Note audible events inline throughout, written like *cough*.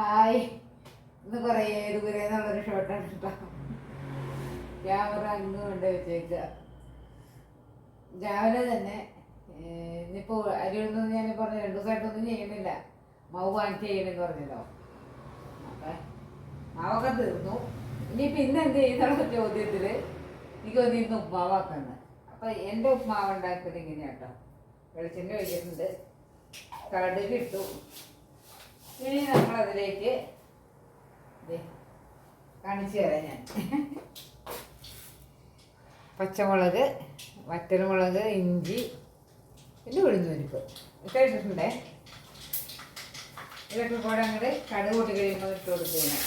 Hi. ഇന്ന് കുറേ ദൂരെ നല്ലൊരു ഷോട്ടാണ് കേട്ടോ ക്യാമറ അങ്ങ് കൊണ്ട് വെച്ചേക്കുക രാവിലെ തന്നെ ഇന്നിപ്പോൾ ഇന്നിപ്പോ അരിയൊന്നും ഞാൻ പറഞ്ഞു രണ്ടു ദിവസമായിട്ടൊന്നും ചെയ്യണില്ല മാവ് വാങ്ങിച്ച് ചെയ്യണമെന്ന് പറഞ്ഞല്ലോ. അപ്പം മാവൊക്കെ തീർന്നു. ഇനി ഇന്ന് എന്ത് ചെയ്യുന്നുള്ള ചോദ്യത്തിൽ? എനിക്ക് തോന്നി ഇന്ന് ഉപ്മാവാക്കുന്നത് അപ്പൊ എന്റെ ഉപ്മാവ് ഉണ്ടാക്കുന്നത് ഇങ്ങനെയാട്ടോ വെളിച്ചെണ്ണ ഒഴിച്ചിട്ടുണ്ട് കടുക് ഇട്ടു. ഇനി നമ്മളതിലേക്ക് ദേ കാണിച്ചു തരാം ഞാൻ. പച്ചമുളക് വറ്റൽമുളക് ഇഞ്ചി പിന്നെ ഉഴുന്നുപരിപ്പ് ഇത്ര ഇട്ടിട്ടുണ്ടേ? ഇതൊക്കെ കൂടെ അങ്ങോട്ട് കടുക് കൂട്ടി കഴിയുമ്പോൾ ഇട്ട് കൊടുക്കുകയാണ്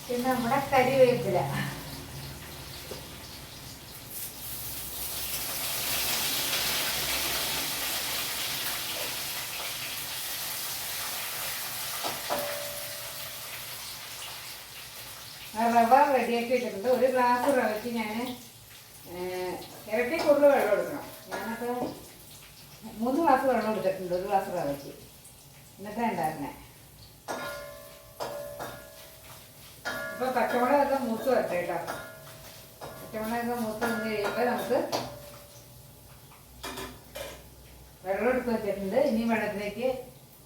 പിന്നെ നമ്മുടെ കരിവേപ്പില ആ റവ റെഡിയാക്കി വെച്ചിട്ടുണ്ട് ഒരു ഗ്ലാസ് റവയ്ക്ക് ഞാൻ ഇരട്ടി കൂടുതൽ വെള്ളം എടുക്കണം. ഞാനൊക്കെ മൂന്ന് ഗ്ലാസ് വെള്ളം എടുത്തിട്ടുണ്ട് ഒരു ഗ്ലാസ് റവയ്ക്ക്. എന്നിട്ട് ഉണ്ടായിരുന്നേ. അപ്പോൾ പച്ചമുളകൊക്കെ മൂത്ത് വരട്ടെ കേട്ടോ പച്ചമുളകൊക്കെ മൂത്ത് വന്ന് കഴിയുമ്പോൾ നമുക്ക് വെള്ളം എടുത്ത് വെച്ചിട്ടുണ്ട്. ഇനി വെള്ളത്തിലേക്ക്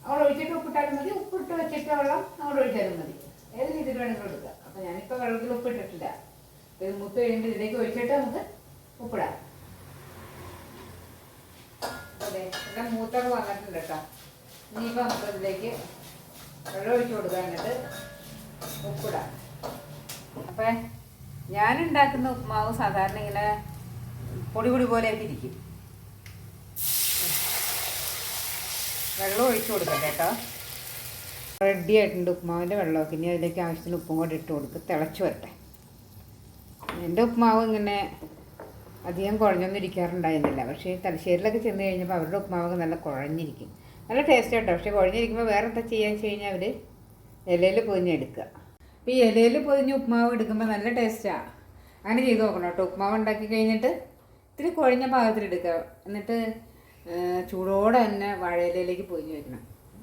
അവിടെ ഒഴിച്ചിട്ട് ഉപ്പിട്ടാലും മതി. ഉപ്പിട്ട് വെച്ചിട്ട് വെള്ളം അവിടെ ഒഴിച്ചാലും മതി. ഏത് രീതിയിൽ വേണമെങ്കിലും എടുക്കുക അപ്പം ഞാനിപ്പോൾ വെള്ളത്തിൽ ഉപ്പിട്ടിട്ടില്ല. ഇത് മുത്ത് കഴിയുമ്പോൾ ഇതിലേക്ക് ഒഴിച്ചിട്ട് നമുക്ക് ഉപ്പിടാം. അതെ എല്ലാം മൂത്തൊക്കെ വന്നിട്ടുണ്ട് കേട്ടോ. ഇനിയിപ്പോൾ നമുക്ക് ഇതിലേക്ക് വെള്ളം ഒഴിച്ചു കൊടുക്കാൻ എന്നിട്ട് ഉപ്പിടാം. അപ്പം ഞാനുണ്ടാക്കുന്ന ഉപ്മാവ് സാധാരണ ഇങ്ങനെ പൊടി പൊടി പോലെയൊക്കെ ഇരിക്കും. വെള്ളം ഒഴിച്ച് കൊടുക്കാം കേട്ടോ. റെഡി ആയിട്ടുണ്ട് ഉപ്പുമാവിന്റെ വെള്ളമൊക്കെ. ഇനി അതിലേക്ക് ആവശ്യത്തിന് ഉപ്പും കൂടി ഇട്ട് കൊടുത്ത് തിളച്ച് വരട്ടെ. എന്റെ ഉപ്മാവ് ഇങ്ങനെ അധികം കുഴഞ്ഞൊന്നും ഇരിക്കാറുണ്ടായിരുന്നില്ല പക്ഷേ തലശ്ശേരിയിലൊക്കെ ചെന്ന് കഴിഞ്ഞപ്പോൾ അവരുടെ ഉപ്മാവൊക്കെ നല്ല കുഴഞ്ഞിരിക്കും. നല്ല ടേസ്റ്റ് കേട്ടോ. പക്ഷേ കുഴഞ്ഞിരിക്കുമ്പോൾ വേറെ എന്താ ചെയ്യാന്ന് വെച്ച് കഴിഞ്ഞാൽ അവർ ഇലയിൽ പൊതിഞ്ഞെടുക്കുക അപ്പോൾ ഈ ഇലയിൽ പൊതിഞ്ഞ് ഉപ്മാവ് എടുക്കുമ്പോൾ നല്ല ടേസ്റ്റാണ് അങ്ങനെ ചെയ്ത് നോക്കണം കേട്ടോ. ഉപ്മാവ് ഉണ്ടാക്കി കഴിഞ്ഞിട്ട് ഇത്തിരി കുഴഞ്ഞ പാകത്തിലെടുക്കുക എന്നിട്ട് ചൂടോടെ തന്നെ വാഴയിലയിലേക്ക് പൊതിഞ്ഞ് വെക്കണം.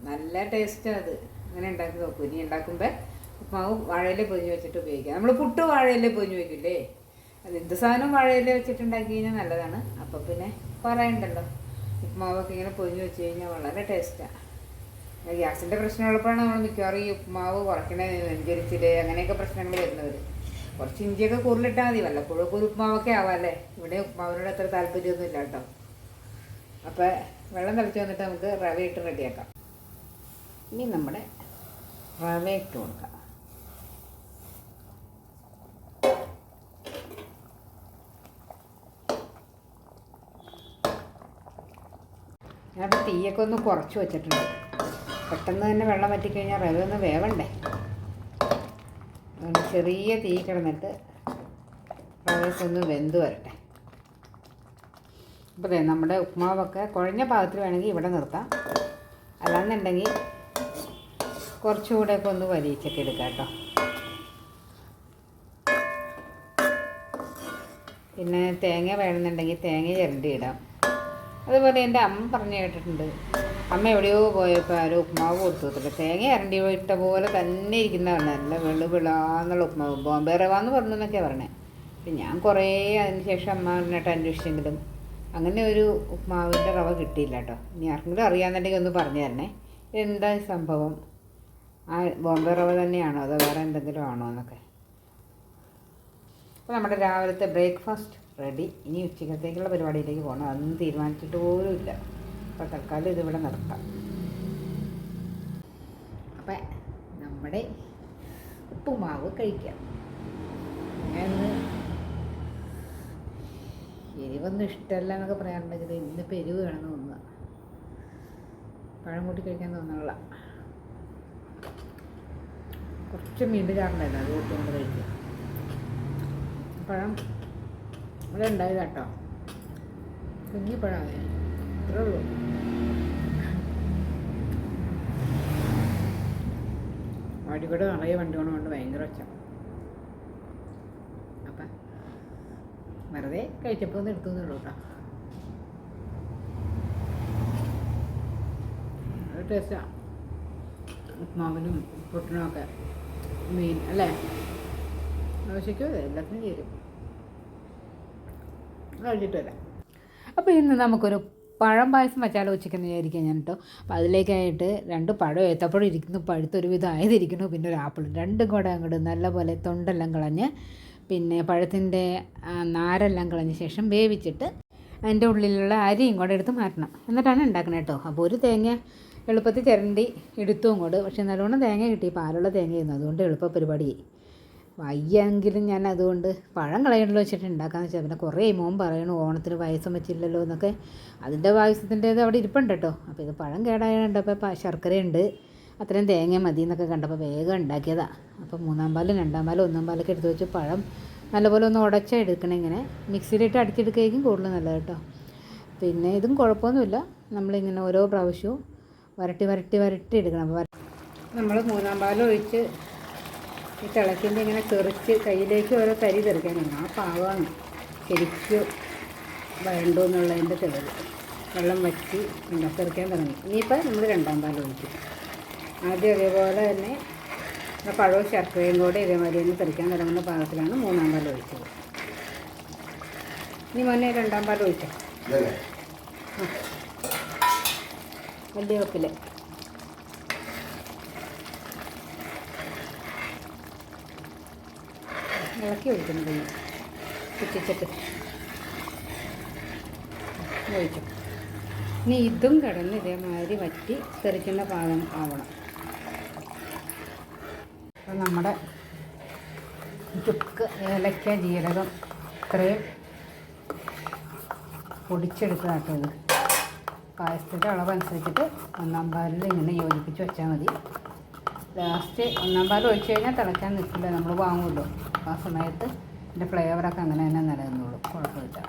നല്ല ടേസ്റ്റാണ് അത്. അങ്ങനെ ഉണ്ടാക്കി നോക്കും. ഇനി ഉണ്ടാക്കുമ്പോൾ ഉപ്മാവ് വാഴയില പൊതിഞ്ഞ് വെച്ചിട്ട് ഉപയോഗിക്കാം. നമ്മൾ പുട്ട് വാഴയില പൊതിഞ്ഞ് വെക്കില്ലേ? അത് എന്ത് സാധനവും വാഴയില വെച്ചിട്ടുണ്ടാക്കി കഴിഞ്ഞാൽ നല്ലതാണ്. അപ്പോൾ പിന്നെ പറയണ്ടല്ലോ ഉപ്പുമാവൊക്കെ ഇങ്ങനെ പൊതിഞ്ഞ് വെച്ച് കഴിഞ്ഞാൽ വളരെ ടേസ്റ്റാണ് ഗ്യാസിന്റെ പ്രശ്നമുള്ളപ്പോഴാണ് നമ്മൾ മിക്കവാറും ഈ ഉപ്മാവ് കുറയ്ക്കണ നെഞ്ചരിച്ചില്ലേ അങ്ങനെയൊക്കെ പ്രശ്നങ്ങൾ വരുന്നവർ കുറച്ച് ഇഞ്ചിയൊക്കെ കൂടുതലിട്ടാൽ മതി. വല്ലപ്പോഴും ഒരു ഉപ്മാവൊക്കെ ആവാമല്ലേ ഇവിടെ ഉപ്മാവിനോട് അത്ര താല്പര്യമൊന്നും ഇല്ല കേട്ടോ. അപ്പോൾ വെള്ളം തിളച്ച് വന്നിട്ട് നമുക്ക് റവയിട്ട് റെഡിയാക്കാം. ഇനി നമ്മുടെ റവ ഇട്ട് കൊടുക്കാം. ഞാനിപ്പോൾ തീയൊക്കെ ഒന്ന് കുറച്ച് വെച്ചിട്ടുണ്ട്. പെട്ടെന്ന് തന്നെ വെള്ളം വറ്റിക്കഴിഞ്ഞാൽ റവ ഒന്ന് വേവണ്ടേ? ചെറിയ തീ കിടന്നിട്ട് റവയൊക്കെ ഒന്ന് വെന്ത് വരട്ടെ. അപ്പോൾ ദേ നമ്മുടെ ഉപ്മാവൊക്കെ കുഴഞ്ഞ പാകത്തിൽ വേണമെങ്കിൽ ഇവിടെ നിർത്താം. അല്ലാന്നുണ്ടെങ്കിൽ കുറച്ചുകൂടെ ഒക്കെ ഒന്ന് വലിയിച്ചൊക്കെ എടുക്കാം കേട്ടോ. പിന്നെ തേങ്ങ വേണമെന്നുണ്ടെങ്കിൽ തേങ്ങ ചിരണ്ടി ഇടാം അതുപോലെ എന്റെ അമ്മ പറഞ്ഞു കേട്ടിട്ടുണ്ട്. അമ്മ എവിടെയോ പോയപ്പോൾ ആരോ ഉപ്മാവ് കൊടുത്തു കൊടുത്തില്ല തേങ്ങ ഇരണ്ടി ഇട്ട പോലെ തന്നെ ഇരിക്കുന്നതാണ് നല്ല വെള്ളു വിളാന്നുള്ള ഉപ്മാവ്. ബോംബെ റവാന്ന് പറഞ്ഞു എന്നൊക്കെയാണ് പറഞ്ഞത് അപ്പം ഞാൻ കുറേ അതിന് ശേഷം അമ്മ പറഞ്ഞിട്ട് അന്വേഷിച്ചെങ്കിലും അങ്ങനെ ഒരു ഉപ്മാവിന്റെ റവ കിട്ടിയില്ല കേട്ടോ. ഇനി ആർക്കെങ്കിലും അറിയാമെന്നുണ്ടെങ്കിൽ ഒന്ന് പറഞ്ഞു തരണേ. എന്താ സംഭവം? ആ ബോംബെ റവ തന്നെയാണോ അതോ വേറെ എന്തെങ്കിലും ആണോ എന്നൊക്കെ? അപ്പോൾ നമ്മുടെ രാവിലത്തെ ബ്രേക്ക്ഫാസ്റ്റ് റെഡി. ഇനി ഉച്ചക്കത്തേക്കുള്ള പരിപാടിയിലേക്ക് പോകണം അതൊന്നും തീരുമാനിച്ചിട്ട് പോലും ഇല്ല. അപ്പോൾ തൽക്കാലം ഇതിവിടെ നിർത്താം. അപ്പം നമ്മുടെ ഉപ്പുമാവ് കഴിക്കാം. ഞാനിന്ന് എരിവൊന്നും ഇഷ്ടമല്ല എന്നൊക്കെ പറയാറുണ്ടെങ്കിൽ ഇന്നിപ്പോൾ എരിവ് വേണമെന്ന് തോന്നുക. പഴം കൂട്ടി കഴിക്കാൻ തോന്നുന്നില്ല. കുറച്ച് മീണ്ട് ചാറുണ്ടായിരുന്നു അത് കൂട്ടി കൊണ്ട് കഴിക്കുക പഴം ഇവിടെ കേട്ടോ കുഞ്ഞി അത്രേ ഉള്ളൂ. വഴികൂടെ നിറയെ വണ്ടി കൊണ്ട് കൊണ്ട് ഭയങ്കര ഒച്ച. അപ്പം വെറുതെ കഴിച്ചപ്പോൾ ഒന്ന് എടുത്തു കേട്ടോ ടേസ്റ്റാണ് ഉപ്മാവിനും പുട്ടിനും ഒക്കെ മീൻ അല്ലേ? ആവശ്യക്കും എല്ലാത്തിനും ചേരും. കഴിച്ചിട്ട് വരാം. അപ്പോൾ ഇന്ന് നമുക്കൊരു പഴം പായസം വെച്ചാലോ ഉച്ചയ്ക്കെന്ന് വിചാരിക്കാം ഞാൻ കേട്ടോ. അപ്പോൾ അതിലേക്കായിട്ട് രണ്ട് പഴം ഏത്തപ്പഴം ഇരിക്കുന്നു. പഴുത്തൊരു വിധം ആയതിരിക്കുന്നു. പിന്നെ ഒരു ആപ്പിളും. രണ്ടും കൂടെ അങ്ങോട്ട് നല്ലപോലെ തൊണ്ടെല്ലാം കളഞ്ഞ് പിന്നെ പഴത്തിന്റെ നാരെല്ലാം കളഞ്ഞ ശേഷം വേവിച്ചിട്ട് അതിന്റെ ഉള്ളിലുള്ള അരിയും കൂടെ എടുത്ത് മാറ്റണം. എന്നിട്ടാണ് ഉണ്ടാക്കുന്നത് കേട്ടോ. അപ്പോൾ ഒരു തേങ്ങ എളുപ്പത്തിൽ ചിരണ്ടി എടുത്തും കൂടെ പക്ഷേ നല്ലോണം തേങ്ങ കിട്ടി. പാലുള്ള തേങ്ങയായിരുന്നു. അതുകൊണ്ട് എളുപ്പ പരിപാടിയായി. വയ്യെങ്കിലും ഞാൻ അതുകൊണ്ട് പഴം കളയണല്ലോ വെച്ചിട്ട് ഉണ്ടാക്കാന്ന് വെച്ചാൽ പിന്നെ കുറേ മോൻ പറയണു ഓണത്തിന് പായസം വെച്ചില്ലല്ലോ എന്നൊക്കെ. അതിന്റെ പായസത്തിന്റേത് അവിടെ ഇരിപ്പുണ്ട് കേട്ടോ. അപ്പോൾ ഇത് പഴം കേടായതുകൊണ്ടപ്പോൾ ശർക്കരയുണ്ട്. അത്രയും തേങ്ങ മതി എന്നൊക്കെ കണ്ടപ്പോൾ വേഗം ഉണ്ടാക്കിയതാണ് അപ്പോൾ മൂന്നാം പാലും രണ്ടാം പാലും ഒന്നാം പാലൊക്കെ എടുത്ത് വെച്ച് പഴം നല്ലപോലെ ഒന്ന് ഉടച്ചാൽ എടുക്കണം ഇങ്ങനെ. മിക്സിയിലിട്ട് അടിച്ചെടുക്കുകയായിരിക്കും കൂടുതൽ നല്ലത് കേട്ടോ. പിന്നെ ഇതും കുഴപ്പമൊന്നുമില്ല. നമ്മളിങ്ങനെ ഓരോ പ്രാവശ്യവും വരട്ടി വരട്ടി വരട്ടി എടുക്കണം. അപ്പോൾ നമ്മൾ മൂന്നാം പാലം ഒഴിച്ച് ഈ തിളക്കിന്റെ ഇങ്ങനെ തെറിച്ച് കയ്യിലേക്ക് ഓരോ തരി തെറിക്കാനുണ്ട് ആ പാവാണ് ശരിക്കും വേണ്ടു എന്നുള്ളതിന്റെ തെളിവ്. വെള്ളം വറ്റി തെറിക്കാൻ തുടങ്ങി. ഇനിയിപ്പോൾ നമ്മൾ രണ്ടാം പാൽ ഒഴിക്കും. ആദ്യം അതേപോലെ തന്നെ പഴവും ശർക്കരയും കൂടെ ഇതേമാതിരി തന്നെ തെറിക്കാൻ തുടങ്ങുന്ന പാകത്തിലാണ് മൂന്നാം പാൽ ഒഴിച്ചത്. ഇനി മുന്നേ രണ്ടാം പാൽ ഒഴിക്കാം വലിയ കപ്പിൽ ഇളക്കി ഒഴിക്കുന്നത് കുറ്റിച്ചിട്ട് ഒഴിക്കും ഇനി ഇതും കിടന്ന് ഇതേമാതിരി വറ്റി തെറിക്കുന്ന പാകം ആവണം. അപ്പം നമ്മുടെ ചുക്ക് ഏലക്ക ജീരകം ഇത്രയും പൊടിച്ചെടുക്കുക കേട്ടോ ഇത്. പായസത്തിന്റെ അളവനുസരിച്ചിട്ട് ഒന്നാം പാലിൽ ഇങ്ങനെ യോജിപ്പിച്ച് വെച്ചാൽ മതി. ലാസ്റ്റ് ഒന്നാം പാൽ ഒഴിച്ച് കഴിഞ്ഞാൽ തിളയ്ക്കാൻ നിൽക്കില്ല. നമ്മൾ വാങ്ങുമല്ലോ. ആ സമയത്ത് ഇതിന്റെ ഫ്ലേവറൊക്കെ അങ്ങനെ തന്നെ നിലനിന്നുള്ളൂ കുഴപ്പമില്ല.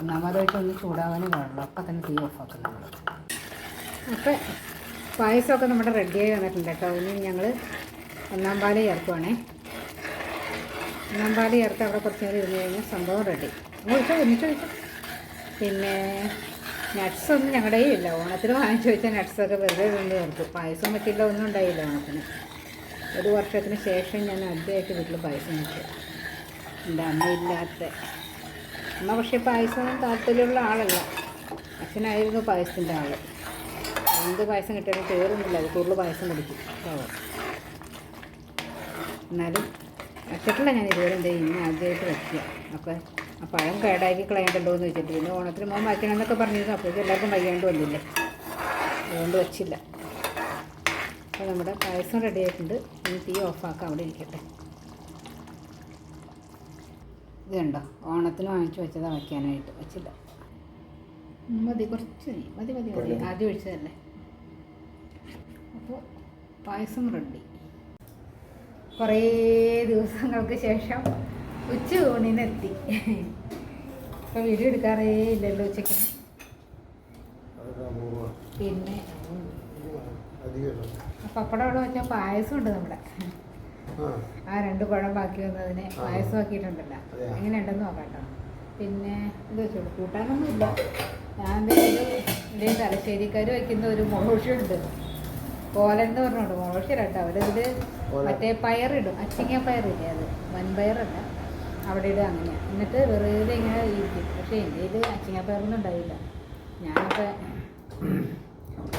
ഒന്നാം പാൽ ഒഴിച്ച് ഒന്ന് ചൂടാവാനേ പാടുള്ളൂ. അപ്പം തന്നെ തീ ഓഫാക്കും നമ്മൾ അപ്പം പായസമൊക്കെ നമ്മുടെ റെഡിയായി വന്നിട്ടുണ്ട് കേട്ടോ. ഇനി ഞങ്ങൾ ഒന്നാം പാൽ ചേർക്കുവാണേ. ഒന്നാം പാൽ ചേർത്ത് അവിടെ കുറച്ച് നേരം ഇരുന്ന് കഴിഞ്ഞാൽ സംഭവം റെഡി ഒഴിച്ചോ ഒന്നിച്ചോ. പിന്നെ നട്ട്സ് ഒന്നും ഞങ്ങളുടെ ഇല്ല ഓണത്തിന് വാങ്ങിച്ചു വെച്ച നട്ട്സൊക്കെ വെറുതെ കൊണ്ട് ചേർത്തു പായസം പറ്റില്ല ഒന്നും ഉണ്ടായില്ല ഓണത്തിന്. ഒരു വർഷത്തിന് ശേഷം ഞാൻ ആദ്യമായിട്ട് വീട്ടിൽ പായസം വെച്ചു. എന്റെ അമ്മയില്ലാത്ത. അമ്മ പക്ഷേ പായസം താല്പര്യമുള്ള ആളല്ല. അച്ഛനായിരുന്നു പായസത്തിന്റെ ആൾ എന്ത് പായസം കിട്ടിയാലും കയറുന്നില്ല അത് കൂടുതൽ പായസം കുടിക്കും. എന്നാലും വെച്ചിട്ടില്ല ഞാൻ ഇതുവരെ. എന്തെങ്കിലും ഇന്ന് ആദ്യമായിട്ട് വയ്ക്കുക അപ്പോൾ ആ പഴം കേടാക്കി കളയണ്ടല്ലോ എന്ന് വെച്ചിട്ട് പിന്നെ ഓണത്തിന് മോൻ വയ്ക്കണം എന്നൊക്കെ പറഞ്ഞിരുന്നു. അപ്പോഴേക്കും എല്ലാവർക്കും വയ്യാണ്ട് വന്നില്ലേ? അതുകൊണ്ട് വെച്ചില്ല. അപ്പോൾ നമ്മുടെ പായസം റെഡി ആയിട്ടുണ്ട്. ഇനി തീ ഓഫാക്കാം അവിടെ ഇരിക്കട്ടെ. ഇത് കണ്ടോ? ഓണത്തിന് വാങ്ങിച്ചു വെച്ചതാണ് വയ്ക്കാനായിട്ട്. വെച്ചില്ല. മതി കുറച്ച് മതി. മതി മതി മതി. ആദ്യം ഒഴിച്ചതല്ലേ? അപ്പോൾ പായസം റെഡി കുറേ ദിവസങ്ങൾക്ക് ശേഷം ഉച്ച ഊണിനെത്തി. ഇപ്പൊ വീഡിയോ എടുക്കാറേ ഇല്ലല്ലോ ഉച്ചയ്ക്ക് പിന്നെ പപ്പടം അവിടെ വെച്ചാൽ പായസം ഉണ്ട് നമ്മുടെ. ആ രണ്ട് കുഴം ബാക്കി വന്നതിനെ പായസം ആക്കിയിട്ടുണ്ടല്ലോ. അങ്ങനെ ഉണ്ടെന്ന് നോക്കാട്ടോ കേട്ടോ. പിന്നെ ഇത് വെച്ചോളൂ. കൂട്ടാനൊന്നുമില്ല. ഞാൻ ഇതേ തലശ്ശേരിക്കാർ വയ്ക്കുന്ന ഒരു മോഷുണ്ട് കോലൻ എന്ന് പറഞ്ഞോണ്ട് മുളകുശിര കേട്ടോ. അവരിതിൽ. മറ്റേ പയറിടും. അച്ചിങ്ങ പയറില്ലേ അത്? വൻപയറല്ല. അവിടെ ഇടുക അങ്ങനെയാണ് എന്നിട്ട് വെറുതെ ഇങ്ങനെ ഇരിക്കും. പക്ഷേ എന്റെ ഇത് അച്ചിങ്ങ ഉണ്ടാവില്ല. ഞാനപ്പോൾ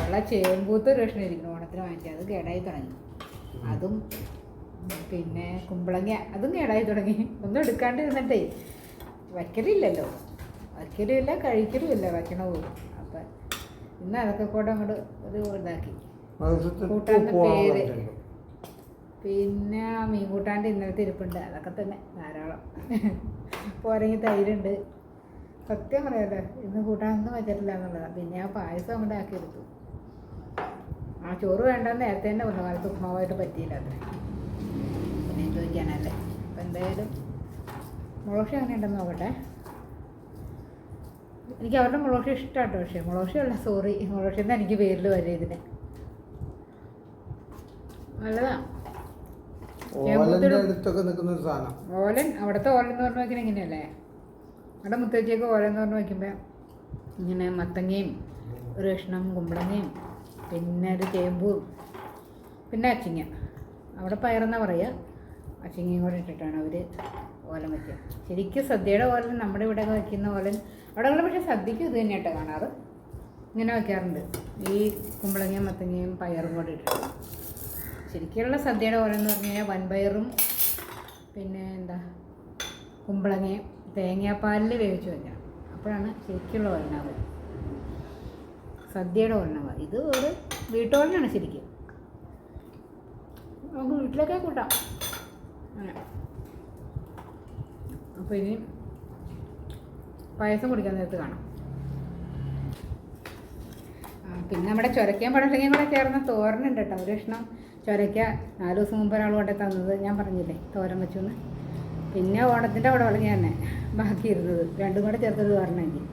ഉള്ള ചേമ്പൂത്ത് ഒരു കഷ്ണം ഇരിക്കണം ഓണത്തിന് വാങ്ങിച്ചത് അത് കേടായി തുടങ്ങി. അതും പിന്നെ കുമ്പളങ്ങ. അതും കേടായി തുടങ്ങി. ഒന്നും എടുക്കാണ്ട് ഇരുന്നിട്ടേ വയ്ക്കലില്ലല്ലോ. വയ്ക്കലുമില്ല കഴിക്കലുമില്ല വയ്ക്കണ പോലും. അപ്പം ഇന്ന് അതൊക്കെ കൂടെ അങ്ങോട്ട് ഒരു ഇതാക്കി. കൂട്ടാൻ പേര്. പിന്നെ മീൻ കൂട്ടാന്റെ ഇന്നലത്തെ ഇരിപ്പുണ്ട്. അതൊക്കെ തന്നെ ധാരാളം. പോരെങ്കിൽ തൈരുണ്ട്. സത്യം പറയാലോ ഇന്ന് കൂട്ടാനൊന്നും വെച്ചിട്ടില്ല എന്നുള്ളതാണ് പിന്നെ ആ പായസം അങ്ങോട്ട് ആക്കി എടുത്തു. ആ ചോറ് വേണ്ട നേരത്തെ തന്നെ വന്നു കാലത്ത് ഉപ്മാവായിട്ട് പറ്റിയില്ല അത്ര. പിന്നെ ചോദിക്കാനല്ലേ അപ്പം എന്തായാലും മുളക് അങ്ങനെ ഉണ്ടെന്ന് നോക്കട്ടെ. എനിക്ക് അവരുടെ മുളക്ഷ ഇഷ്ടമാട്ടോ പക്ഷേ മുളക് അല്ല സോറി മുളക് എനിക്ക് പേരിൽ വരും ഇതിന്. നല്ലതാ. ഓലന്റെ അടുത്തൊക്കെ നിൽക്കുന്ന ഒരു സാധനം. ഓലൻ അവിടുത്തെ ഓലൻ എന്ന് പറഞ്ഞാൽ ഇങ്ങനെയല്ലേ? അവിടെ മുത്തച്ഛിയൊക്കെ എന്ന് പറഞ്ഞു വയ്ക്കുമ്പോൾ ഇങ്ങനെ മത്തങ്ങയും ഒരു കഷ്ണം കുമ്പളങ്ങയും പിന്നെ ഒരു ചേമ്പും പിന്നെ അച്ചിങ്ങ. അവിടെ പയറെന്നാ പറയുക അച്ചിങ്ങയും കൂടെ ഇട്ടിട്ടാണ് അവർ ഓലം വയ്ക്കുക. ശരിക്കും സദ്യയുടെ ഓലൻ നമ്മുടെ ഇവിടെയൊക്കെ വയ്ക്കുന്ന ഓലൻ അവിടെ ഉള്ള പക്ഷെ സദ്യക്ക് ഇത് തന്നെയായിട്ട് കാണാറ്. ഇങ്ങനെ വയ്ക്കാറുണ്ട്. ഈ കുമ്പളങ്ങയും മത്തങ്ങയും പയറും കൂടെ ഇട്ടിട്ട്. ശരിക്കുള്ള സദ്യയുടെ ഓരോന്ന് പറഞ്ഞു കഴിഞ്ഞാൽ വൻപയറും പിന്നെ എന്താ കുമ്പളങ്ങയും തേങ്ങാപ്പാലിൽ വേവിച്ച് വയ്ക്കണം അപ്പോഴാണ് ശരിക്കുള്ള ഓലനാവ് സദ്യയുടെ ഓലനാവ് ഇത് ഒരു വീട്ടോലനാണ് ശരിക്കും. നമുക്ക് വീട്ടിലൊക്കെ കൂട്ടാം. അങ്ങനെ. അപ്പോൾ ഇനി പായസം കുടിക്കാൻ നേരത്ത് കാണാം. പിന്നെ നമ്മുടെ ചുരക്കാൻ പടലങ്ങയും കൂടെ ചേർന്ന തോരനുണ്ട് കേട്ടോ. ഒരു കഷ്ണം ചൊരക്ക നാല് ദിവസം മുമ്പ് ഒരാൾ കൊണ്ടേ തന്നത് ഞാൻ പറഞ്ഞില്ലേ തോരൻ വെച്ചു എന്ന് പിന്നെ ഓണത്തിന്റെ അവിടെ വളങ്ങി തന്നെ ബാക്കി ഇരുന്നത്. രണ്ടും കൂടെ ചേർത്തത് പറഞ്ഞെങ്കിൽ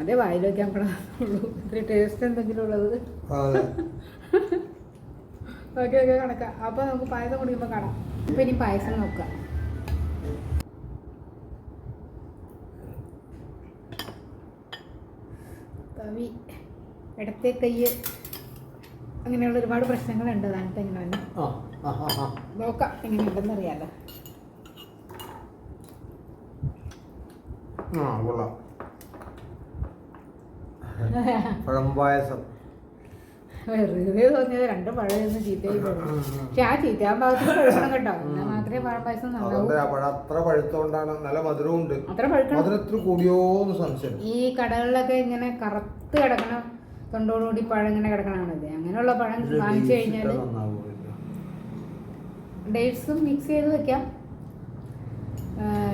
അതേ വായിൽ വയ്ക്കാൻ പാടുള്ളൂ ഇത്തിരി ടേസ്റ്റ് എന്തെങ്കിലും ഉള്ളത്. ഓക്കെ *laughs* ഓക്കെ കണക്കാം. അപ്പോൾ നമുക്ക് പായസം കുടിക്കുമ്പോൾ കാണാം. ഇപ്പം ഇനി പായസം നോക്കാം. കവി ഇടത്തെ കയ്യ്. അങ്ങനെയുള്ള ഒരുപാട് പ്രശ്നങ്ങളുണ്ട് അതാണ് ഇങ്ങനെ ആ നോക്കാം എങ്ങനെയുണ്ടെന്ന് അറിയാലോ ആ കൊള്ളാം. പഴം പായസം. വെറുതെ തോന്നിയത് രണ്ട് പഴം ഒന്ന് ചീത്തയായി പോകും പക്ഷെ ആ ചീത്തയാൻ ഭാഗത്ത് പഴുക്കണം കേട്ടോ. എന്നാൽ മാത്രമേ പഴം പായസം അത്ര പഴുത്തോണ്ടാണ് നല്ല മധുരവും ഉണ്ട് അത്ര പഴുക്കണം. മധുരത്തിൽ കൂടിയോന്ന് സംശയം. ഈ കടകളിലൊക്കെ ഇങ്ങനെ കറുത്ത് കിടക്കണ തൊണ്ടോടുകൂടി പഴം ഇങ്ങനെ കിടക്കണത് അങ്ങനെയുള്ള പഴം വാങ്ങിച്ചു കഴിഞ്ഞാൽ ഡേറ്റ്സും മിക്സ് ചെയ്ത് വെക്കാം.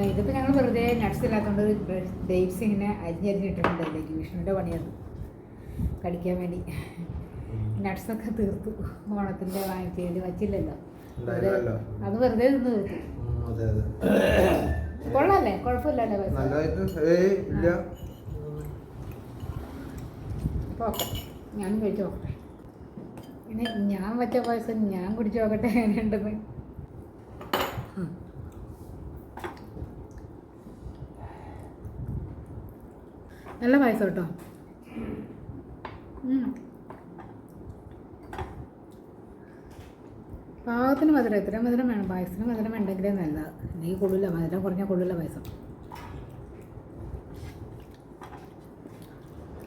ഇതിപ്പോ ഇതിപ്പോൾ ഞങ്ങൾ വെറുതെ നട്ട്സ് ഇല്ലാത്തതുകൊണ്ട് ഡേറ്റ്സ് ഇങ്ങനെ അരിഞ്ഞരിഞ്ഞിട്ടുണ്ട് അതിലേക്ക് വിഷ്ണുവിന്റെ പണിയത് കടിക്കാൻ വേണ്ടി. നട്ട്സൊക്കെ തീർത്തു. ഓണത്തിന്റെ വാങ്ങിച്ചതിൽ വച്ചില്ലല്ലോ. അത് വെറുതെ നിന്ന് തീർത്തു. കൊള്ളാല്ലേ? കുഴപ്പമില്ലല്ലേ പൈസ നല്ലതായിട്ട് ഏയ് ഇല്ല അപ്പോൾ ഓക്കെ ഞാൻ കഴിച്ചു നോക്കട്ടെ ഇനി ഞാൻ വെച്ച പായസം ഞാൻ കുടിച്ചു നോക്കട്ടെ എങ്ങനെയുണ്ടെന്ന് *laughs* നല്ല പായസം കേട്ടോ. പാകത്തിന് മധുരം എത്ര മധുരം വേണം. പായസത്തിന് മധുരം വേണ്ടെങ്കിലേ നല്ലത്. അല്ലെങ്കിൽ കൊള്ളില്ല. മധുരം കുറഞ്ഞാൽ കൊള്ളില്ല പായസം.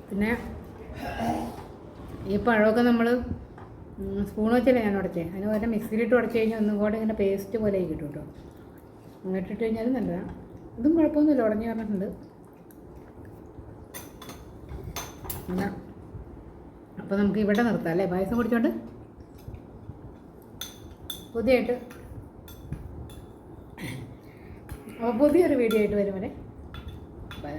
പിന്നെ ഈ പഴമൊക്കെ നമ്മൾ സ്പൂൺ വെച്ചല്ലേ ഞാൻ ഉടച്ചേ? അതിന് പോലെ മിക്സിയിലിട്ട് ഉടച്ചു കഴിഞ്ഞാൽ ഒന്നും കൂടെ ഇങ്ങനെ പേസ്റ്റ് പോലെ കിട്ടും കേട്ടോ അങ്ങനെ ഇട്ടിട്ട് കഴിഞ്ഞാലും നല്ലതാണ് ഇതും കുഴപ്പമൊന്നുമില്ല ഉടഞ്ഞു പറഞ്ഞിട്ടുണ്ട് എന്നാ അപ്പോൾ നമുക്ക് ഇവിടെ നിർത്താം അല്ലേ? പായസം കുടിച്ചോണ്ട്? പുതിയായിട്ട്. അപ്പോൾ പുതിയൊരു വീഡിയോ ആയിട്ട് വരും വരെ ബൈ